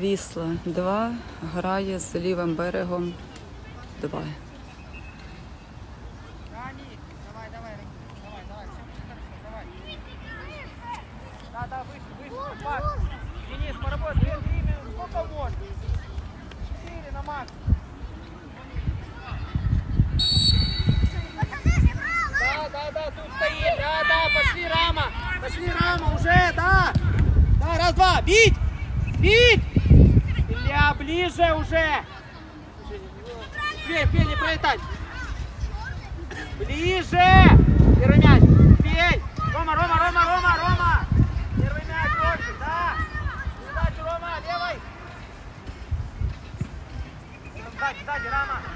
Вісла 2 грає з лівим берегом 2. Ближе! Первый мяч. Фель! Рома, Рома, Рома, Рома, Рома! Первый мяч больше, да! Передачу, Рома, левой! Сзади, сзади, Рома!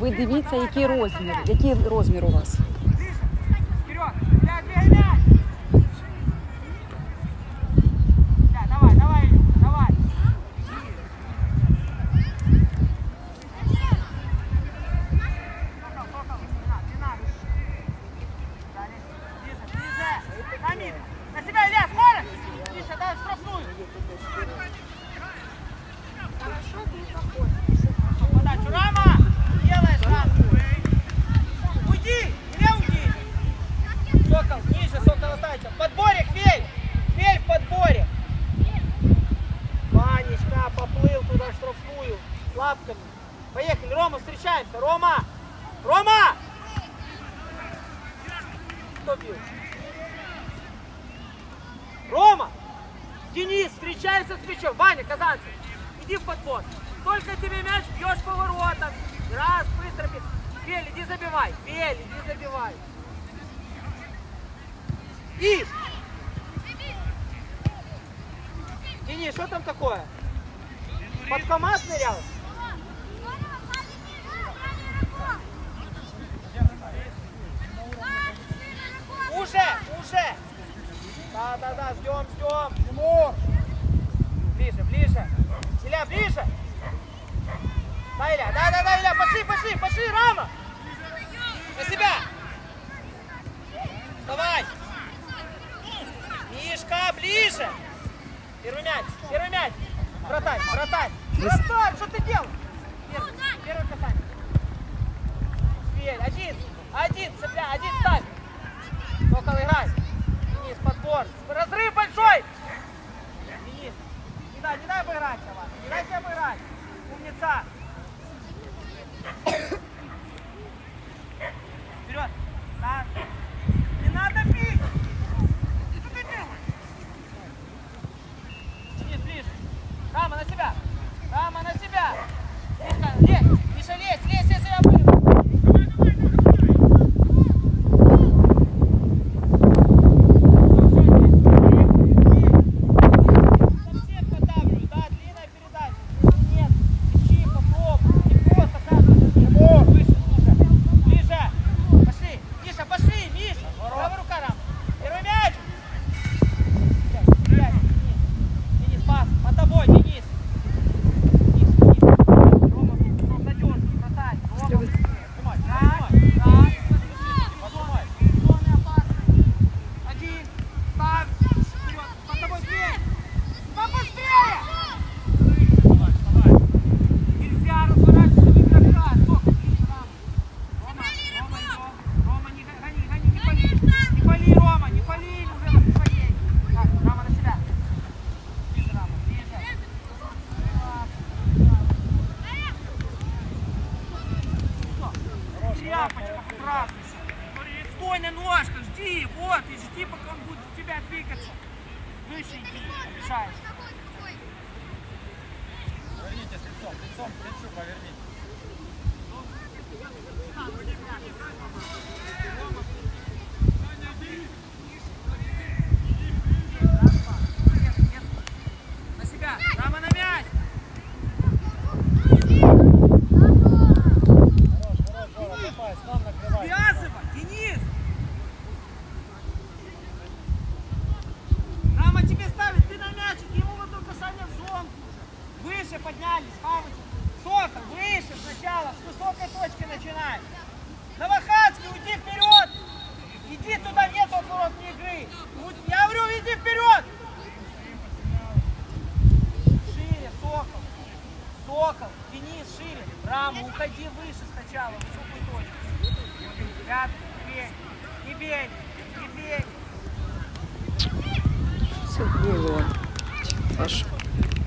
Ви дивіться, який розмір, який розмір у вас. Ис! Дени, что там такое? Под КамАЗ нырял? Уже, уже! Да-да-да, ждем, ждем. Тимур! Ближе, ближе. Иля, ближе! Да, Иля, да-да-да, Иля, пошли, пошли, пошли, рама! На себя! Давай! Мишка, ближе! Первый мяч, первый мяч! Вратарь, вратарь! Вратарь, что ты делаешь? Первый, первый касание. Успеть, один, один, цепля, один, ставь! Сокол, играй! Денис, подбор! Разрыв большой! Денис, не дай, не дай обыграть, Аван! Не дай обыграть! Умница! нарушаешь. Поверните с лицом, лицом к плечу поверните.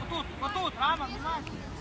Вот тут, вот тут, Рама, внимательно.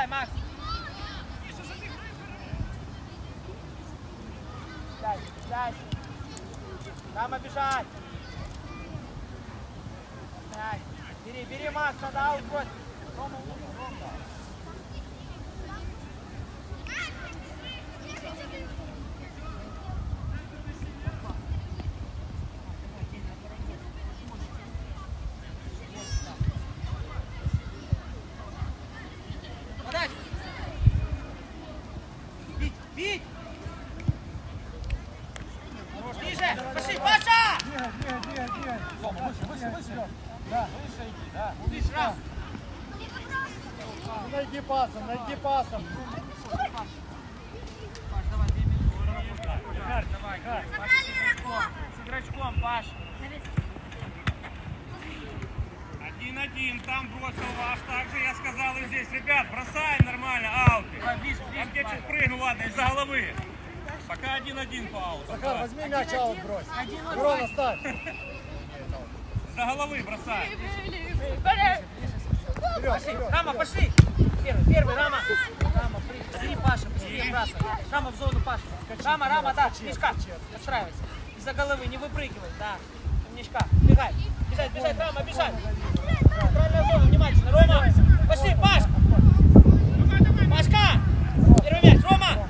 бежай, Макс. Сядь, сядь. Там обижать. Сядь. Бери, бери, Макс, надо аут брось. Найди пасом. Паш, давай, две минуты. Харь, Давай, Харь. Паша, с игроком. С игрочком, Паш. Один-один, там бросил ваш. Также я сказал и здесь. Ребят, бросаем нормально, ближе. Там где Паш. чуть прыгнул, ладно, из-за головы. Пока один-один по ауту. Захар, возьми мяч, аут брось. Один, один. Мирон, оставь. За головы бросаем. Вперед. Рама, пошли. Первый, первый, Рама. Рама, быстрее, Паша, быстрее бросай. Рама в зону, Паша. Рама, Рама, да, мешка. Настраивайся. Из-за головы, не выпрыгивай, да. Умничка. Бегай. Бежать, бежать, Рама, бежать. Центральная зона, внимательно. Рома, пошли, Паш. Пашка. Первый мяч, Рома.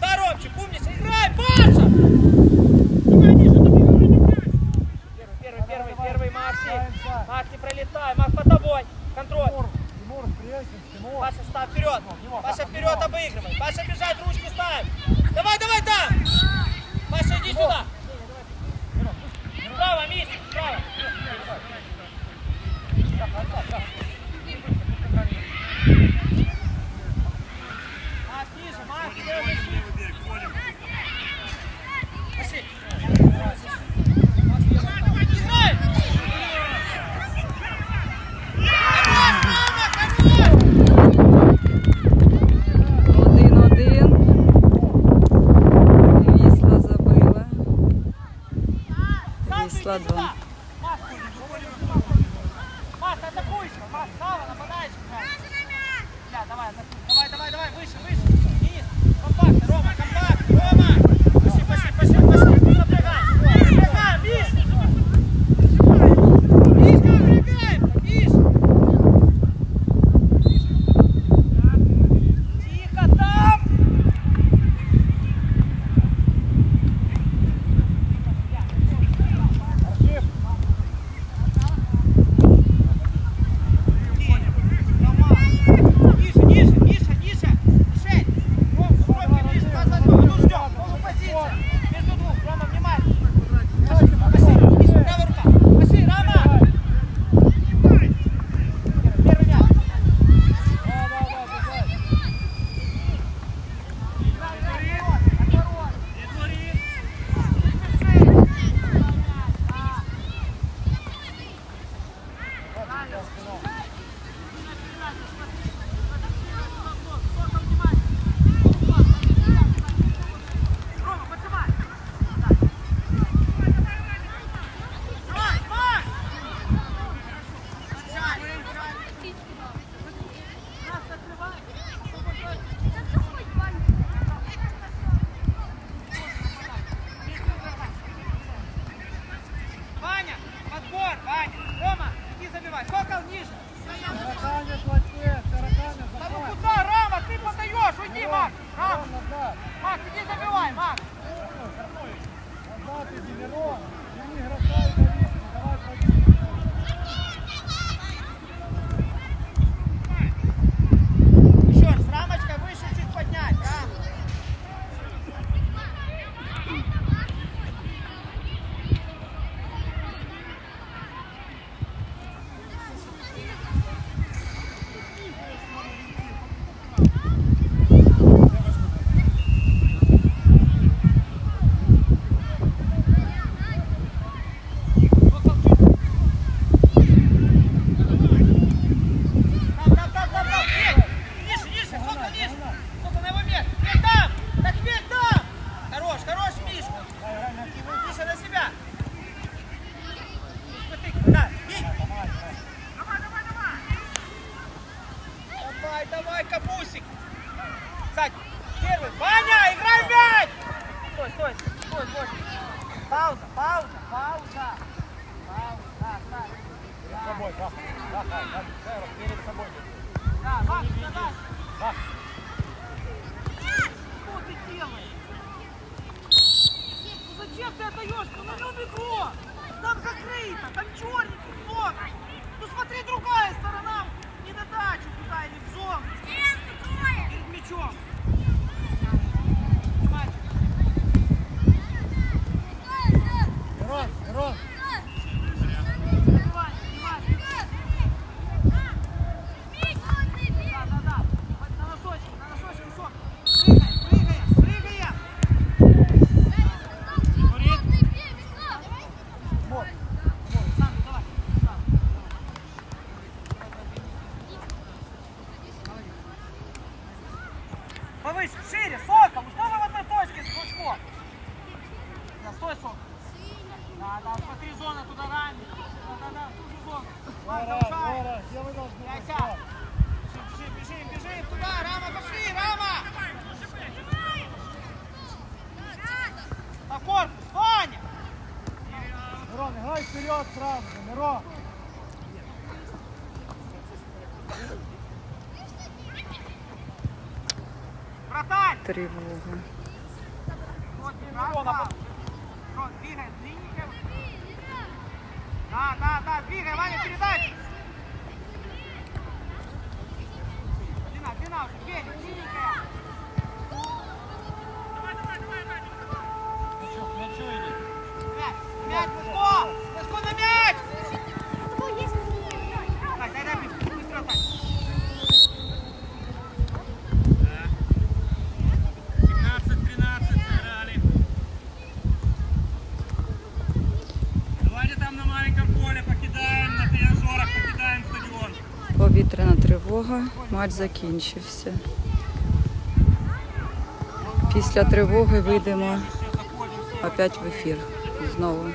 Да, Ромчик, умница, играй, Паша. Первый, первый, первый, первый, Макси. Макс, не пролетай, Макс, по тобой. Контроль. Тимур, Тимур, пресс, Тимур. Паша, ставь вперед. Паша вперед обыгрывай. Паша бежать, ручку ставь. Давай, давай Пауза, пауза, пауза. Пауза, да, да. Перед собой, да. Да, да, да. Шеров, перед собой. Да, Макс, да, да. Да. Что ты делаешь? Ну зачем ты отдаешь? Ну на нем игру! Там закрыто, там черненький много. Ну смотри, другая сторона. Не на дачу туда или в зону. Перед мячом. run. Вперед сразу два. Рот, двигай, длинненько. Да, да, да, двигай, Ваня, передача. Длина, длина уже, Федя, длинненькая. Мячу, к мячу иди. Мяч, мяч, Лыско! Лыско на мяч! Так, дай, дай, быстро, так. 17-13 сыграли. Давайте там на маленьком поле покидаем, на тренажерах покидаем стадион. Повітряна тривога. Матч закінчився. Після тривоги вийдемо Все, заходим, все. опять в ефір. Знову.